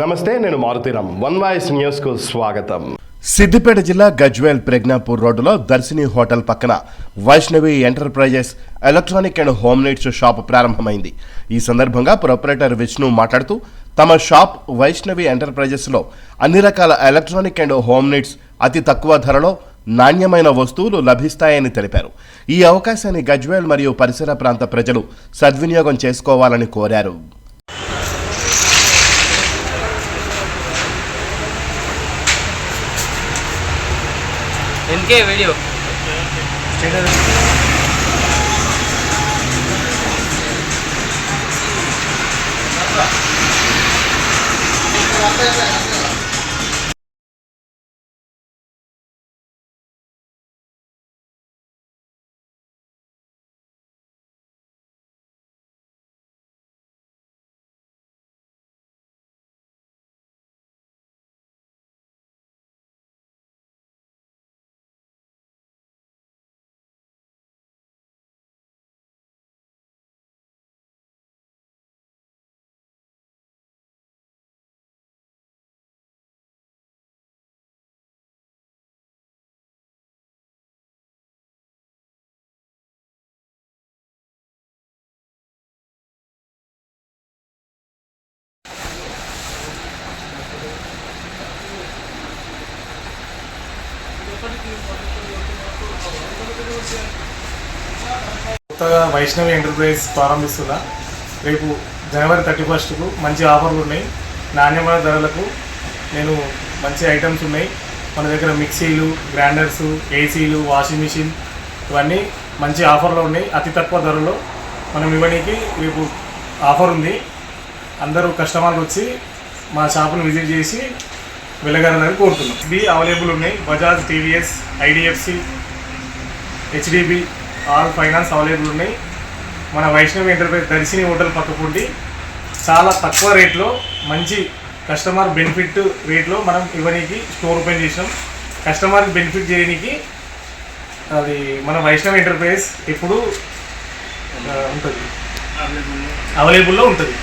నమస్తే నేను Maruthi Ram one voice న్యూస్కు స్వాగతం. సిద్దిపేట జిల్లా గజ్వేల్ ప్రజ్ఞాపూర్ రోడ్డులో దర్శిని హోటల్ పక్కన Vaishnavi enterprises electronic and home needs shop ప్రారంభమైంది. ఈ సందర్భంగా ప్రొపరేటర్ విష్ణు మాట్లాడుతూ తమ షాప్ వైష్ణవి ఎంటర్ప్రైజెస్లో అన్ని రకాల ఎలక్ట్రానిక్ అండ్ హోమ్ నీడ్స్ అతి తక్కువ ధరలో నాణ్యమైన వస్తువులు లభిస్తాయని తెలిపారు. ఈ అవకాశాన్ని గజ్వేల్ మరియు పరిసర ప్రాంత ప్రజలు సద్వినియోగం చేసుకోవాలని కోరారు. എനിക്കേ വീഡിയോ Gracias. కొత్తగా వైష్ణవి ఎంటర్ప్రైజ్ ప్రారంభిస్తున్నా. రేపు జనవరి థర్టీ ఫస్ట్కు మంచి ఆఫర్లు ఉన్నాయి. నాణ్యమైన ధరలకు నేను మంచి ఐటమ్స్ ఉన్నాయి. మన దగ్గర మిక్సీలు గ్రైండర్స్ ఏసీలు వాషింగ్ మిషన్ ఇవన్నీ మంచి ఆఫర్లో ఉన్నాయి. అతి తక్కువ ధరలో మనం ఇవ్వడానికి రేపు ఆఫర్ ఉంది. అందరూ కస్టమర్లు వచ్చి మా షాప్ను విజిట్ చేసి వెళ్ళగలరని కోరుతున్నాం. ఇది అవైలబుల్ ఉన్నాయి. Bajaj TVS IDFC HDB all finance available ఉన్నాయి. మన వైష్ణవి ఎంటర్ప్రైజ్ దర్శిని హోటల్ పక్కకుండి చాలా తక్కువ రేట్లో మంచి కస్టమర్ బెనిఫిట్ రేట్లో మనం ఇవ్వడానికి స్టోర్ ఓపెన్ చేసినాం. కస్టమర్ బెనిఫిట్ చేయడానికి అది మన వైష్ణవి ఎంటర్ప్రైజ్ ఎప్పుడు ఉంటుంది. అవైలబుల్లో ఉంటుంది.